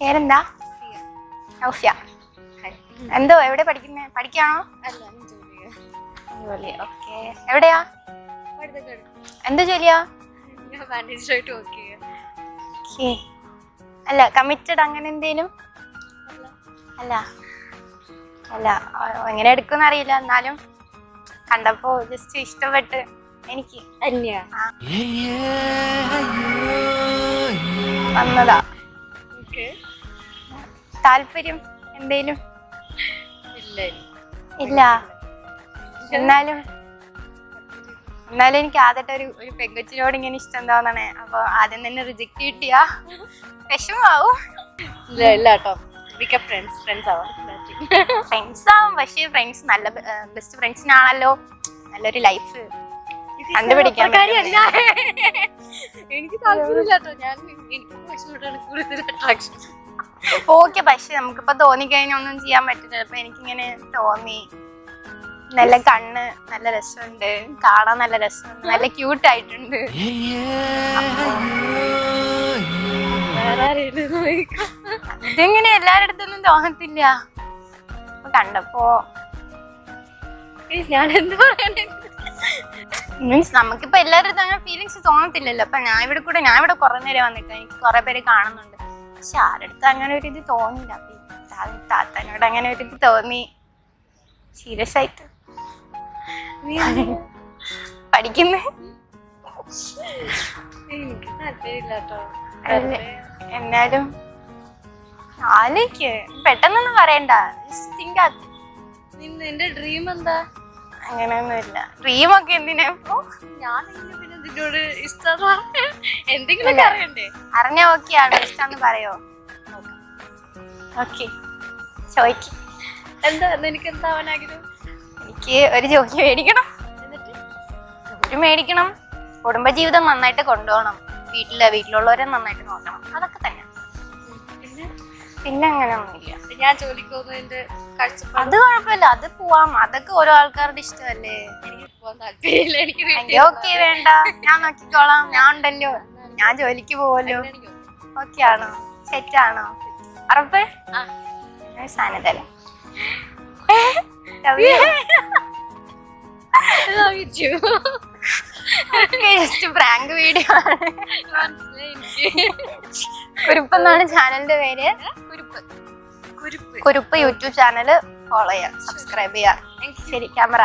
പേരെന്താ? ഔഫ്യ എന്തോ എവിടെ പഠിക്കുന്നേ? പഠിക്കാണോ? ജോലി ഓക്കെ. എവിടെയാ. എന്ത് ജോലിയാ? അല്ല കമ്മിറ്റഡ് അങ്ങനെ എന്തേലും? അല്ല. അല്ല എങ്ങനെ എടുക്കുന്ന അറിയില്ല. എന്നാലും കണ്ടപ്പോ ജസ്റ്റ് ഇഷ്ടപ്പെട്ട് എനിക്ക് വന്നതാ. താല്പര്യം എന്തേലും? ഇല്ല എന്നാലും എന്നാലും എനിക്ക് ആദ്യത്തെ ഒരു ഒരു പെങ്കൊച്ചിനോട് ഇങ്ങനെ ഇഷ്ടം തോന്നണേ അപ്പൊ ആദ്യം തന്നെ റിജക്ട് കിട്ടിയാ വിഷമാവും ഇല്ല ഇല്ല കേട്ടോ. ഫ്രണ്ട്സ് ഫ്രണ്ട്സ് ആവാം. ഫ്രണ്ട്സ് ആവും പക്ഷേ ഫ്രണ്ട്സ് നല്ല ബെസ്റ്റ് ഫ്രണ്ട്സിനാണല്ലോ നല്ലൊരു ലൈഫ് കണ്ടുപിടിക്കാൻ എനിക്ക് താല്പര്യമില്ല കേട്ടോ ഞാൻ എനിക്ക് കൂടുതൽ അട്രാക്ഷൻ ഓക്കെ പക്ഷെ നമുക്കിപ്പോ തോന്നിക്കഴിഞ്ഞാൽ ഒന്നും ചെയ്യാൻ പറ്റില്ല അപ്പൊ എനിക്കിങ്ങനെ തോന്നി നല്ല കണ്ണ് നല്ല രസമുണ്ട്. കാണാൻ നല്ല രസമുണ്ട്. നല്ല ക്യൂട്ട് ആയിട്ടുണ്ട്. എല്ലാരുടെ അടുത്തൊന്നും തോന്നത്തില്ല. കണ്ടപ്പോ ഞാൻ എന്ത് മീൻസ് നമുക്കിപ്പോ എല്ലാവരുടെ അടുത്തും അങ്ങനെ ഫീലിങ്സ് തോന്നത്തില്ലല്ലോ. അപ്പൊ ഞാൻ ഇവിടെ കൂടെ ഞാൻ ഇവിടെ കുറെ നേരം വന്നിട്ട് എനിക്ക് കുറെ പേര് കാണുന്നുണ്ട്. പക്ഷെ ആരുടെ അടുത്ത് അങ്ങനെ ഒരു ഇത് തോന്നില്ല താത്തനോട് അങ്ങനെ ഒരു ഇത് തോന്നി. സീരിയസ് ആയിട്ട്. പഠിക്കുന്നേ? എനിക്ക് താല്പര്യമില്ല കേട്ടോ. എന്നാലും ആലോചിക്ക് പെട്ടെന്നൊന്നും പറയണ്ട. തിങ്ക് നിന്റെ ഡ്രീം എന്താ? അങ്ങനെയൊന്നുമില്ല. ഡ്രീമൊക്കെ എന്തിനാ ഇപ്പൊ? ഞാൻ പിന്നെ നിന്നോട് ഇഷ്ടം എന്തെങ്കിലും അറിയണ്ടേ? അറിഞ്ഞ ഇഷ്ടമെന്ന് പറയോ? ഓക്കെ എന്താ ആഗ്രഹം? എനിക്ക് ഒരു ജോലി മേടിക്കണം. എന്നിട്ട്? ജോലി മേടിക്കണം. കുടുംബജീവിതം നന്നായിട്ട് കൊണ്ടുപോകണം. വീട്ടിലെ വീട്ടിലുള്ളവരെ നന്നായിട്ട് നോക്കണം. അതൊക്കെ തന്നെ പിന്നെ? പിന്നെ അങ്ങനെ ഒന്നുമില്ല. ഞാൻ ജോലിക്ക് പോകുന്നതിന്റെ കാഴ്ചപ്പാട് അത് കുഴപ്പമില്ല. അത് പോവാം. അതൊക്കെ ഓരോ ആൾക്കാരുടെ ഇഷ്ടമല്ലേ? എനിക്ക് പോകാൻ താല്പര്യമില്ല. എനിക്ക് വീട്ടിൽ എനിക്ക് ഓക്കെ വേണ്ട. ഞാൻ നോക്കിക്കോളാം. ഞാൻ ഉണ്ടല്ലോ. ഞാൻ ജോലിക്ക് പോവല്ലോ. എനിക്ക് ഓക്കെ ആണോ? സെറ്റ് ആണോ ഉറപ്പ് ആ. സാധനത്തല love you. Too. Just prank video ആണ്. മനസ്സിലായി എനിക്ക്. കുരുപ്പ് എന്നാണ് ചാനലിന്റെ പേര്. കുരുപ്പ്. യൂട്യൂബ് ചാനൽ ഫോളോ ചെയ്യാം സബ്സ്ക്രൈബ് ചെയ്യാം ശരി ക്യാമറ.